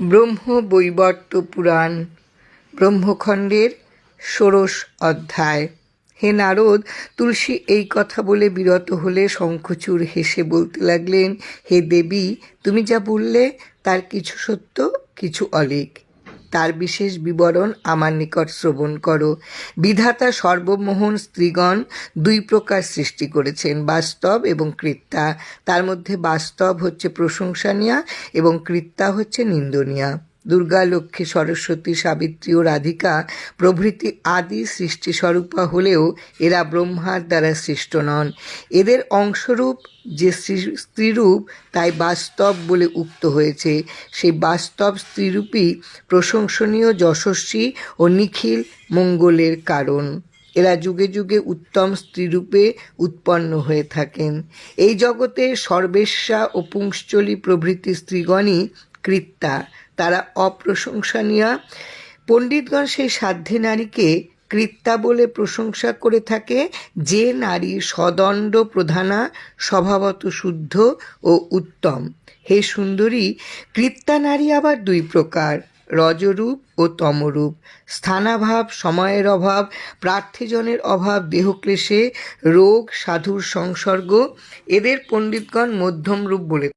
ব্রহ্ম বৈবর্ত পুরাণ, ব্রহ্মখণ্ডের ষোড়শ অধ্যায়। হে নারদ, তুলসী এই কথা বলে বিরত হলে শঙ্খচূড় হেসে বলতে লাগলেন, হে দেবী, তুমি যা বললে তার কিছু সত্য, কিছু অলিক তার বিশেষ বিবরণ আমার নিকট শ্রবণ করো। বিধাতা সর্বমোহন স্ত্রীগণ দুই প্রকার সৃষ্টি করেছেন, বাস্তব এবং কৃত্তা তার মধ্যে বাস্তব হচ্ছে প্রশংসনীয়া এবং কৃত্তা হচ্ছে নিন্দনীয়া। দুর্গা, লক্ষ্মী, সরস্বতী, সাবিত্রী ও রাধিকা প্রভৃতি আদি সৃষ্টি স্বরূপা হলেও এরা ব্রহ্মার দ্বারা সৃষ্ট নন। এদের অংশরূপ যে স্ত্রীরূপ তাই বাস্তব বলে উক্ত হয়েছে। সেই বাস্তব স্ত্রীরূপই প্রশংসনীয়, যশস্বী ও নিখিল মঙ্গলের কারণ। এরা যুগে যুগে উত্তম স্ত্রীরূপে উৎপন্ন হয়ে থাকেন। এই জগতে সর্বেশ্বা ও পুংশ্চলী প্রভৃতি স্ত্রীগণই কৃত্তা তারা অপ্রশংসনীয়। পণ্ডিতগণ সেই সাধ্যে নারীকে কৃত্তা বলে প্রশংসা করে থাকে। যে নারী সদণ্ড প্রধানা, স্বভাবত শুদ্ধ ও উত্তম। হে সুন্দরী কৃত্তা নারী আবার দুই প্রকার, রজরূপ ও তমরূপ। স্থানাভাব, সময়ের অভাব, প্রার্থীজনের অভাব, দেহক্লেশে, রোগ, সাধুর সংসর্গ। এদের পণ্ডিতগণ মধ্যম রূপ বলে